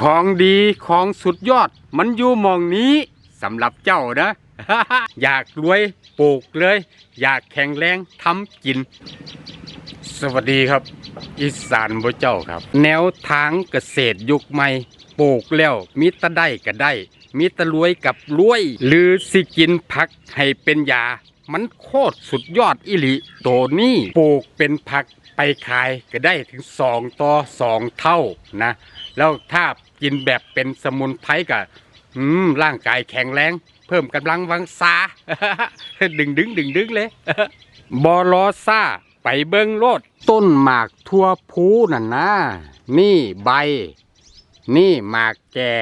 ของดีของสุดยอด มันอยู่มองนี้สำหรับเจ้านะ อยากรวยปลูกเลย อยากแข็งแรงทำกิน สวัสดีครับ อีสานบ่เจ้าครับ แนวทางเกษตรยุคใหม่ปลูกแล้วมีแตะได้ก็ได้มีแตะรวยกับรวย หรือสิกินผักให้เป็นยา มันโคตรสุดยอดอิลิโตนี้ปลูกเป็นผักไปขายก็ได้ถึงสองต่อสองเท่านะ แล้วถ้า กินแบบเป็นสมุนไพรก็อืมร่างกายแข็งแรง เพิ่มกำลังวังซาดึงดึงดึงดึงเลยบอลอซ่าไปเบิงโลด ต้นหมากทั่วพูนั่นนะนี่ใบ นี่หมากแก่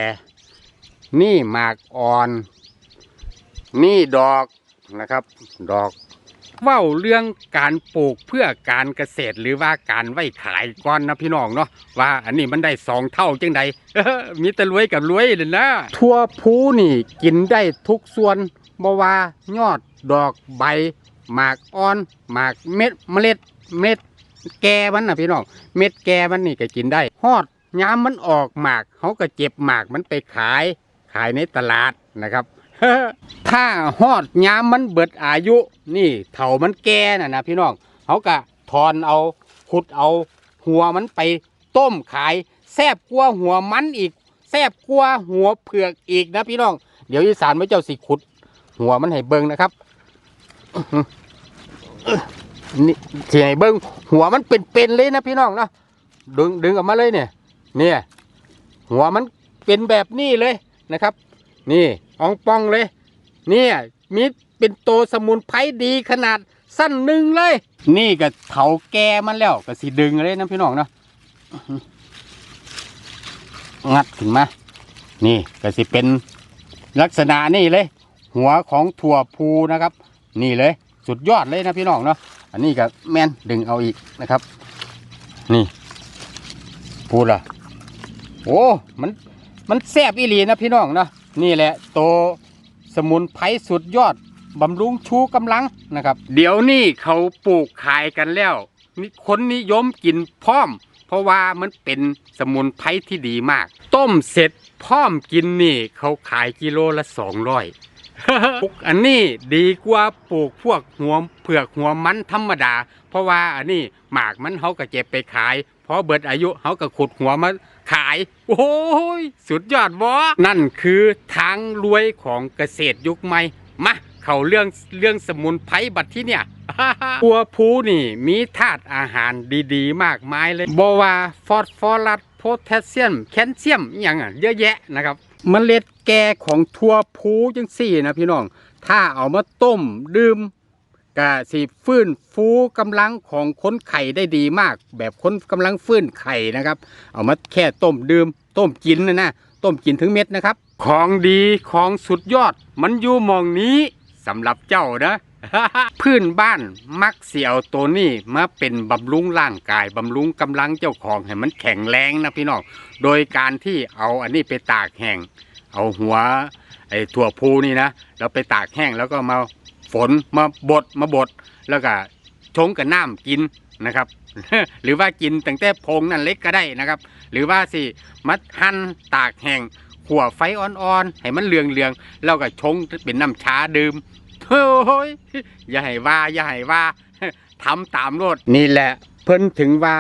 นี่หมากอ่อน นี่ดอกนะครับ ดอก เว้าเรื่องการปลูกเพื่อการเกษตรหรือว่าการไว้ขายก่อนนะพี่น้องเนาะว่าอันนี้มันได้สองเท่าจังใดมีแต่รวยกับรวยเลยนะทั่วพูนี่กินได้ทุกส่วนบ่ว่ายอดดอกใบหมากอ่อนหมากเม็ดเมล็ดเม็ดแก่มันนะพี่น้องเม็ดแก่มันนี่ก็กินได้ฮอดยามมันออกหมากเขาก็เจ็บหมากมันไปขายขายในตลาดนะครับ ถ้าฮอดยามมันเบิดอายุ นี่เถามันแก่น่ะนะพี่น้องเขาก็ถอนเอาขุดเอาหัวมันไปต้มขายแซบกว่าหัวมันอีกแซบกว่าหัวเผือกอีกนะพี่น้อง เดี๋ยวอีสานพระเจ้าสิขุด หัวมันให้เบิ่งนะครับนี่ที่ให้เบิ่งหัวมันเป็นๆเลยนะพี่น้องเนาะดึงดึงออกมาเลยเนี่ย เนี่ย หัวมันเป็นแบบนี้เลยนะครับ นี่อองปองเลย เนี่ยมีเป็นโตสมุนไพรดีขนาดสั้นหนึ่งเลย นี่ก็เถาแก่มันแล้วก็สิดึงเลยนะพี่น้องเนาะงัดขึ้นมา นี่ก็สิเป็นลักษณะนี่เลย หัวของถั่วพูนะครับ นี่เลย สุดยอดเลยนะพี่น้องเนาะอันนี้ก็แม่นดึงเอาอีกนะครับ นี่พูดละโอ้มันมันแซ่บอีหลีนะพี่น้องนะ นี่แหละโตสมุนไพรสุดยอดบำรุงชูกำลังนะครับ เดี๋ยวนี้เขาปลูกขายกันแล้วมีคนนิยมกินพร้อม เพราะว่ามันเป็นสมุนไพรที่ดีมาก ต้มเสร็จพร้อมกินนี่ เขาขายกิโลละสองร้อย ปลูกอันนี้ดีกว่าปลูกพวกหัวเผือกหัวมันธรรมดา เพราะว่าอันนี้หมากมันเขาก็เจ็บไปขายพอเบิดอายุเขาก็ขุดหัวมาขาย โอ้ยสุดยอดวะนั่นคือทางรวยของเกษตรยุคใหม่มาเขาเรื่องเรื่องสมุนไพรบัดที่เนี่ยปัวพูนี่มีธาตุอาหารดีๆ มากมายเลยบว่าฟอสฟอรัสโพแทสเซียม แคลเซียมอย่างอะเยอะแยะนะครับ มเมล็ดแก่ของทั่วพูจังสี่นะพี่น้อง ถ้าเอามาต้มดื่มก็สิฟื้นฟูกำลังของคนไข่ได้ดีมาก แบบคนกำลังฟื้นไข่นะครับ เอามาแค่ต้มดื่ม ต้มกินนะนะต้มกินถึงเม็ดนะครับ ของดีของสุดยอดมันอยู่มองนี้สำหรับเจ้านะ พื้นบ้านมักเสียวตัวนี้มาเป็นบำรุงร่างกายบำรุงกำลังเจ้าของให้มันแข็งแรงนะพี่น้องโดยการที่เอาอันนี้ไปตากแห้งเอาหัวไอ้ถั่วพูนี่นะแล้วไปตากแห้งแล้วก็มาฝนมาบดมาบดแล้วก็ชงกับน้ำกินนะครับ หรือว่ากินตั้งแต่พงนั่นเล็กก็ได้นะครับ หรือว่าสิมัดหั่นตากแห้งขั่วไฟอ่อนๆให้มันเหลืองๆแล้วก็ชงเป็นน้ำชาดื่ม โอ้ยอย่าให้ว่าอย่าให้ว่าทำตามโลดนี่แหละ เพิ่นถึงว่า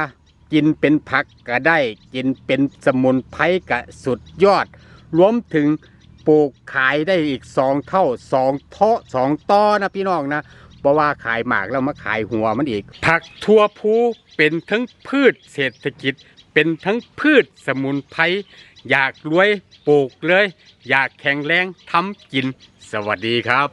กินเป็นผักก็ได้ กินเป็นสมุนไพรก็สุดยอด รวมถึงปลูกขายได้อีกสองเท่าสองเท่าสองต่อนะพี่น้องนะเพราะว่าขายหมากแล้วมาขายหัวมันอีก ผักทั่วพูเป็นทั้งพืชเศรษฐกิจ เป็นทั้งพืชสมุนไพรอยากรวยปลูกเลย อยากแข็งแรงทำกิน สวัสดีครับ